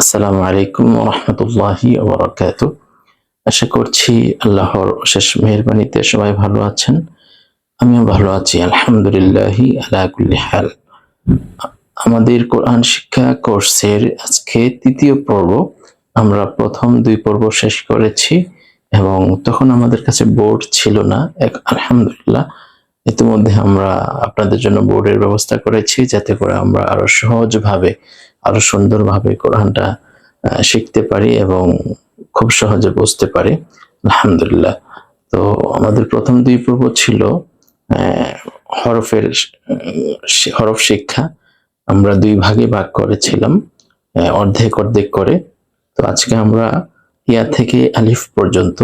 আসসালামু আলাইকুম রহমতুল্লাহি ওবরাকাত। আশা করছি আল্লাহর অশেষ মেহরবানিতে সবাই ভালো আছেন। আমিও ভালো আছি, আলহামদুলিল্লাহি আলা হাল। আমাদের কোরআন শিক্ষা কোর্সের আজকে তৃতীয় পর্ব। আমরা প্রথম দুই পর্ব শেষ করেছি এবং তখন আমাদের কাছে বোর্ড ছিল না। এক- আলহামদুলিল্লাহ, ইতিমধ্যে আমরা আপনাদের জন্য বোর্ডের ব্যবস্থা করেছি যাতে করে আমরা আরও সহজভাবে আরও সুন্দরভাবে কোরআনটা শিখতে পারি এবং খুব সহজে বুঝতে পারি। আলহামদুলিল্লাহ। তো আমাদের প্রথম দুই পর্ব ছিল হরফের হরফ শিক্ষা। আমরা দুই ভাগে ভাগ করেছিলাম অর্ধেক অর্ধেক করে। তো আজকে আমরা ইয়া থেকে আলিফ পর্যন্ত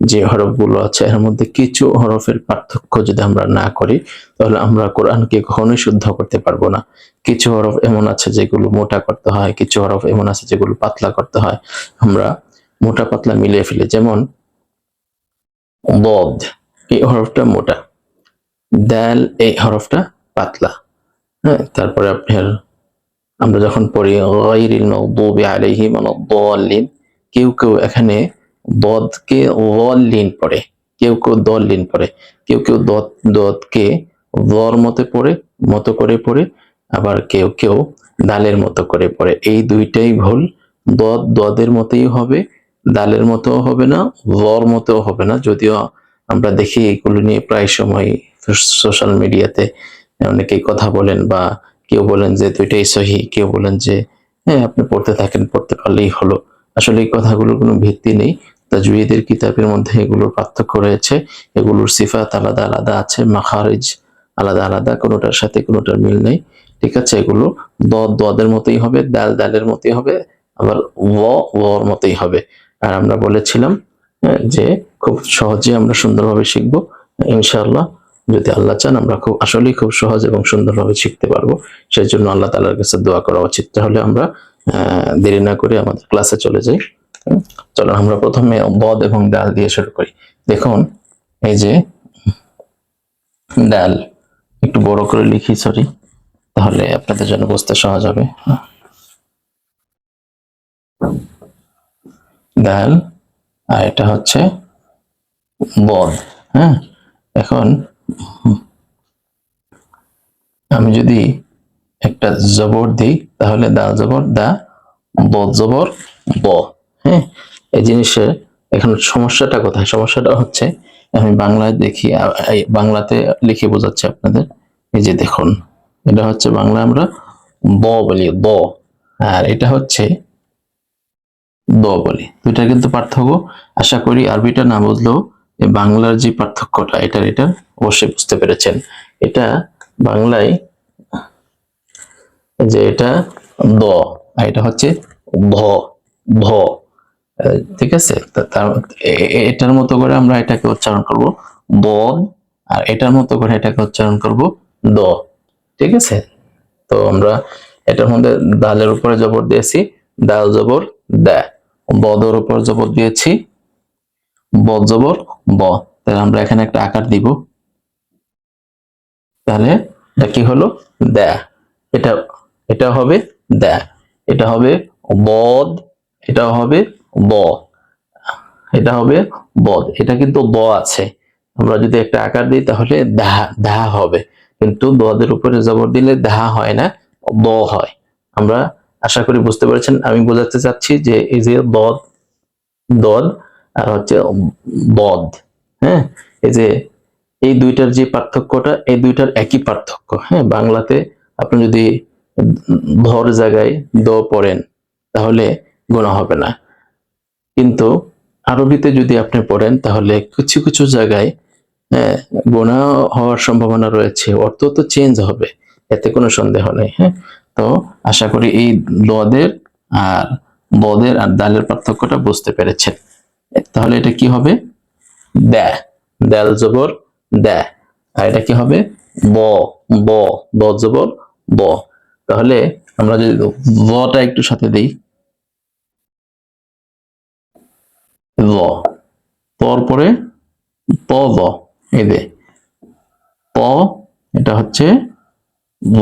যে হরফগুলো আছে, এর মধ্যে কিছু হরফের পার্থক্য যদি আমরা না করি, তাহলে আমরা কোরআনকে কখনোই শুদ্ধ করতে পারব না। কিছু হরফ এমন আছে যেগুলো মোটা করতে হয়, কিছু হরফ এমন আছে যেগুলো পাতলা করতে হয়। আমরা মোটা পাতলা মিলিয়ে ফেলি, যেমন বদ, এই হরফটা মোটা, দাল, এই হরফটা পাতলা। হ্যাঁ তারপরে আপনার আমরা যখন পড়ি, গায়রিল মাগদুবি আলাইহিম ওয়ালাদ-দাল্লিন কেউ কেউ এখানে দদকে ওয়াল্লিন পড়ে। কেউ কেউ দল্লিন পড়ে। কেউ কেউ দদ দদকে দর মতে পড়ে, মতো করে পড়ে। আবার কেউ কেউ দালের মতো করে পড়ে। এই দুইটাই ভুল। দদ দদের মতোই হবে, দালের মতো হবে না, দর মতো হবে না। যদিও আমরা দেখি এগুলো নিয়ে প্রায় সময় সোশ্যাল মিডিয়াতে অনেকেই কথা বলেন বা কেউ বলেন যে দুইটাই সহি, কেউ বলেন যে হ্যাঁ আপনি পড়তে থাকেন, পড়তে পারলেই হলো। আসলে এই কথাগুলোর কোনো ভিত্তি নেই। তাজুইদের কিতাবের মধ্যে এগুলোর পার্থক্য রয়েছে। এগুলোর সিফাত আলাদা আলাদা আছে মাখারিজ আলাদা আলাদা কোনোটার সাথে কোনোটার মিল নেই। ঠিক আছে এগুলো দ দদের মতোই হবে দাল দালের মতোই হবে আবার ও ওর মতোই হবে। আর আমরা বলেছিলাম হ্যাঁ, যে খুব সহজে আমরা সুন্দরভাবে শিখব ইনশাআল্লাহ। যদি আল্লাহ চান আমরা খুব আসলেই খুব সহজ এবং সুন্দরভাবে শিখতে পারব। সেই জন্য আল্লাহ তালার কাছে দোয়া করা উচিত। তাহলে আমরা দেরি না করে আমাদের ক্লাসে চলে যাই। চলো আমরা প্রথমে বদ এবং ডাল দিয়ে শুরু করি। দেখুন, এই যে ডাল, একটু বড় করে লিখি সরি তাহলে আপনাদের জন্য বুঝতে সহজ হবে। ডাল, আর এটা হচ্ছে বদ হ্যাঁ? এখন আমি যদি একটা জবর দিই, তাহলে দা জবর, দা বদ জবর, ব। হ্যাঁ এই জিনিসের এখন সমস্যাটা কোথায়? সমস্যাটা হচ্ছে, আমি বাংলায় দেখি বাংলাতে লিখে বোঝাচ্ছি আপনাদের। এই যে দেখুন, এটা হচ্ছে বাংলা আমরা ব বলি, ব। আর এটা হচ্ছে দ বলি। দুইটা কিন্তু পার্থক্য। আশা করি আরবিটা না বুঝলেও বাংলার যে পার্থক্যটা, এটার এটা অবশ্যই বুঝতে পেরেছেন। এটা বাংলায় যে এটা দ, আর এটা হচ্ছে ভ ভ। ঠিক আছে? এটার মতো করে আমরা এটাকে উচ্চারণ করব বদ আর এটার মতো করে এটাকে উচ্চারণ করব দ, ঠিক আছে? তো আমরা এটার মধ্যে দালের উপরে জবর দিয়েছি, দাল জবর দা বদর উপর জবর দিয়েছি, বদ জবর ব। তাহলে আমরা এখানে একটা আকার দিব। তাহলে এটা কি হলো? দা এটা এটা হবে দা এটা হবে বদ এটা হবে ব। এটা হবে বদ। এটা কিন্তু ব আছে। আমরা যদি একটা আকার দিই, তাহলে দা দা হবে। কিন্তু দদের উপরে জবর দিলে দা হয় না, ব হয়। আমরা আশা করি বুঝতে পেরেছেন। আমি বোঝাতে চাচ্ছি যে এই যে দদ দদ, আর হচ্ছে বদ হ্যাঁ? এই যে এই দুইটার যে পার্থক্যটা, এই দুইটার একই পার্থক্য হ্যাঁ? বাংলাতে আপনি যদি ধর জায়গায় দ পড়েন, তাহলে গোনা হবে না। কিন্তু আরবিতে যদি আপনি পড়েন, তাহলে কিছু কিছু জায়গায় গোনা হওয়ার সম্ভাবনা রয়েছে। অর্থ তো চেঞ্জ হবে, এতে কোনো সন্দেহ নেই হ্যাঁ? তো আশা করি এই দদের আর বদের আর দালের পার্থক্যটা বুঝতে পেরেছেন। তাহলে এটা কি হবে? দ্যা দাল জবর দ্যা আর এটা কি হবে? ব ব ব জবর, ব। তাহলে আমরা যদি বটা একটু সাথে দিই। ল পরে প ব এই দে প, এটা হচ্ছে ব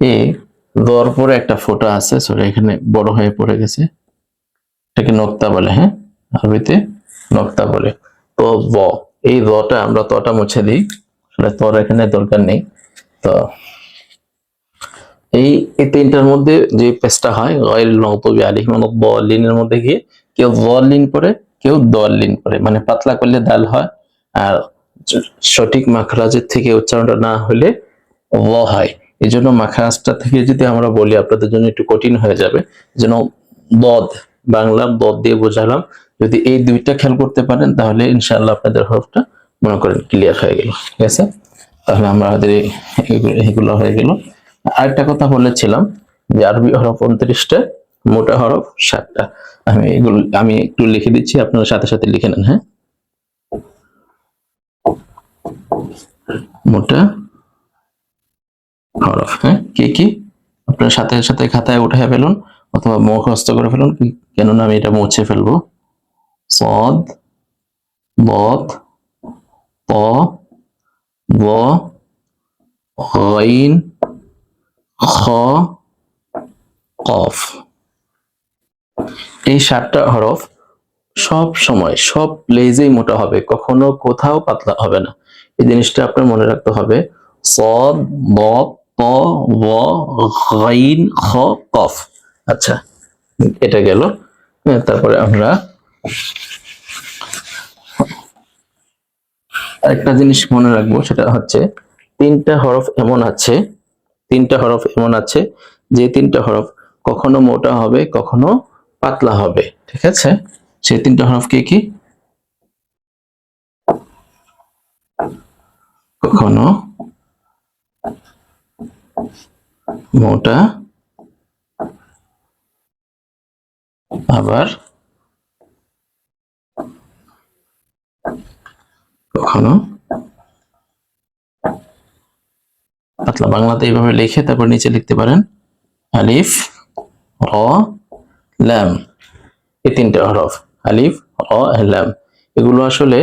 এ দর পরে একটা ফোঁটা আছে সরি এখানে বড় হয়ে পড়ে গেছে। এটাকে নক্তা বলে হ্যাঁ? আরবিতে নক্তা বলে। তো ব এই রটা আমরা তটা মুছে দিই। আসলে তর এখানে দরকার নেই। তো। এই তিনটার মধ্যে যে পেজটা হয়, গয়েল নকতবি আলিহ মানে দলিনের মধ্যে গিয়ে কেউ দলিন পরে, কেউ দলিন পরে। মানে পাতলা করলে দাল হয়, আর সঠিক মাখরাজের থেকে উচ্চারণটা না হলে ল হয়। এই জন্য মাখরাজটা থেকে যদি আমরা বলি, আপনাদের জন্য একটু কঠিন হয়ে যাবে। যেন দদ, বাংলা দদ দিয়ে বোঝালাম। যদি এই দুইটা খেয়াল করতে পারেন, তাহলে ইনশাআল্লাহ আপনাদের হরফটা মনে করেন ক্লিয়ার হয়ে গেল। ঠিক আছে? তাহলে আমরা আমাদের এগুলো হয়ে গেল। আরেকটা কথা বলেছিলাম যে আরবি হরফ উনত্রিশটা মোটা হরফ সাতটা। আমি এগুলো, আমি একটু লিখে দিচ্ছি, আপনারা সাথে সাথে লিখে নেন হ্যাঁ? মোটা হরফ হ্যাঁ? কি কি? আপনার সাথে সাথে খাতায় উঠে ফেলুন অথবা মুখস্থ করে ফেলুন কেননা আমি এটা মুছে ফেলব। সদ, বদ ত ব গইন, খ, কফ। এই সাতটা হরফ সব সময় সব প্লেজেই মোটা হবে কখনো কোথাও পাতলা হবে না। এই জিনিসটা আপনার মনে রাখতে হবে। ব ব গাইন কফ। আচ্ছা এটা গেল। হ্যাঁ, তারপরে আমরা একটা জিনিস মনে রাখব সেটা হচ্ছে তিনটা হরফ এমন আছে তিনটা হরফ এমন আছে যে তিনটা হরফ কখনো মোটা হবে কখনো পাতলা হবে, ঠিক আছে? সেই তিনটা হরফ কি কি? কখনো মোটা, আবার কখনো পাতলা। বাংলাতে এইভাবে লিখে তারপর নিচে লিখতে পারেন আলিফ, র ল্যাম এই তিনটা হরফ, আলিফ র ল্যাম এগুলো আসলে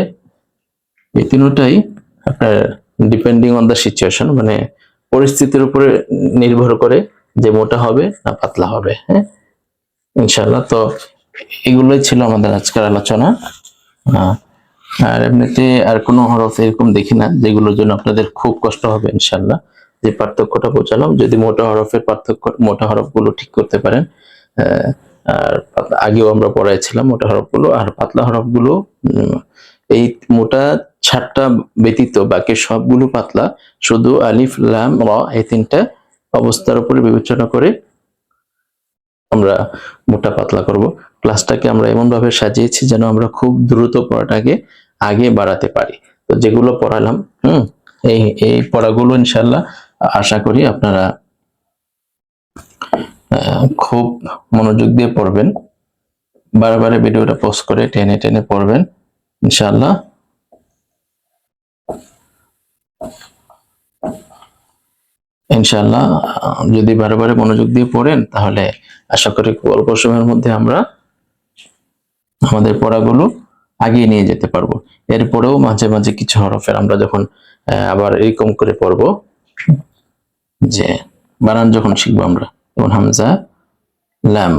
এই তিনটাই আপনার ডিপেন্ডিং অন দ্য সিচুয়েশন মানে পরিস্থিতির উপরে নির্ভর করে যে মোটা হবে না পাতলা হবে হ্যাঁ? ইনশাল্লাহ তো এগুলোই ছিল আমাদের আজকের আলোচনা। আর এমনিতে আর কোনো হরফ এরকম দেখি না, যেগুলোর জন্য আপনাদের খুব কষ্ট হবে ইনশাল্লাহ যে পার্থক্যটা বোঝালাম, যদি মোটা হরফের পার্থক্য, মোটা হরফগুলো ঠিক করতে পারেন আর আগেও আমরা পড়াইছিলাম মোটা হরফগুলো, আর পাতলা হরফগুলো এই মোটা ছাটটা ব্যতীত বাকি সবগুলো পাতলা, শুধু আলিফ, লাম, র এই তিনটা অবস্থার উপরে বিবেচনা করে আমরা মোটা পাতলা করব। ক্লাসটাকে আমরা এমন ভাবে সাজিয়েছি যেন আমরা খুব দ্রুত পড়াটাকে আগে বাড়াতে পারি। তো যেগুলো পড়ালাম, হুম, এই এই পড়াগুলো ইনশাল্লাহ আশা করি আপনারা খুব মনোযোগ দিয়ে পড়বেন। বারে বারে ভিডিওটা পোস্ট করে টেনে টেনে পড়বেন ইনশাল্লাহ ইনশাল্লাহ যদি বারে বারে মনোযোগ দিয়ে পড়েন, তাহলে আশা করি অল্প সময়ের মধ্যে আমরা আমাদের পড়াগুলো আগিয়ে নিয়ে যেতে পারব। এরপরেও মাঝে মাঝে কিছু হরফের আমরা যখন আবার এরকম করে পড়ব, যে বানান যখন শিখব আমরা, যেমন হামজা লাম,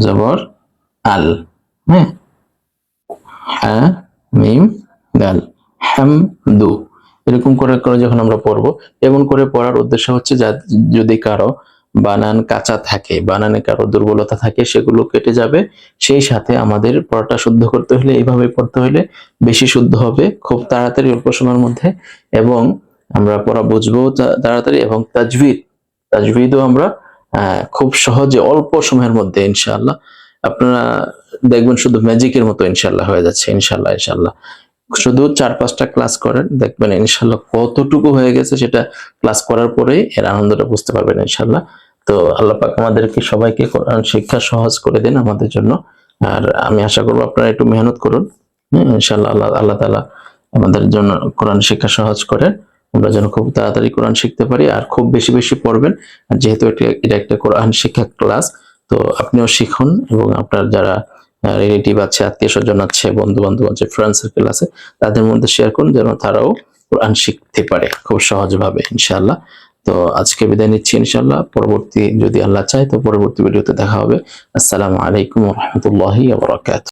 জবর, আল হ্যাঁ? হ্যাঁ মিম দাল হামদু। এরকম করে করে যখন আমরা পড়ব, এমন করে পড়ার উদ্দেশ্য হচ্ছে যদি কারও বানান কাঁচা থাকে, বানানে কারও দুর্বলতা থাকে, সেগুলো কেটে যাবে। সেই সাথে আমাদের পড়াটা শুদ্ধ করতে হলে, এইভাবে পড়তে হলে বেশি শুদ্ধ হবে, খুব তাড়াতাড়ি অল্প সময়ের মধ্যে। এবং আমরা পড়া বুঝব তাড়াতাড়ি এবং তাজভিদ তাজভিদও আমরা খুব সহজে অল্প সময়ের মধ্যে ইনশাআল্লাহ আপনারা দেখবেন শুধু ম্যাজিকের মতো ইনশাআল্লাহ হয়ে যাচ্ছে, ইনশাআল্লাহ ইনশাআল্লাহ। শুধু চার পাঁচটা ক্লাস করেন, দেখবেন ইনশাআল্লাহ কতটুকু হয়ে গেছে সেটা ক্লাস করার পরেই এর আনন্দটা বুঝতে পারবেন ইনশাআল্লাহ। তো আল্লাহ পাক আমাদেরকে সবাইকে কোরআন শিক্ষা সহজ করে দিন আমাদের জন্য। আর আমি আশা করব আপনারা একটু মেহনত করুন। হ্যাঁ ইনশাআল্লাহ আল্লাহ আল্লাহ তাআলা আমাদের জন্য কোরআন শিক্ষা সহজ করে। আমরা যেন খুব তাড়াতাড়ি কোরআন শিখতে পারি আর খুব বেশি বেশি পড়বেন। যেহেতু এটা একটা কোরআন শিক্ষা ক্লাস, তো আপনিও শিখুন এবং আপনার যারা রিলেটিভ আছে, আত্মীয় স্বজন আছে বন্ধু বান্ধব আছে ফ্রেন্ড সার্কেল আছে, তাদের মধ্যে শেয়ার করুন যেন তারাও কোরআন শিখতে পারে খুব সহজভাবে, ইনশাআল্লাহ। তো আজকে বিদায় নিচ্ছি ইনশাল্লাহ পরবর্তী যদি আল্লাহ চায়, তো পরবর্তী ভিডিওতে দেখা হবে। আসসালামু আলাইকুম রহমতুল্লাহি আবরাকাত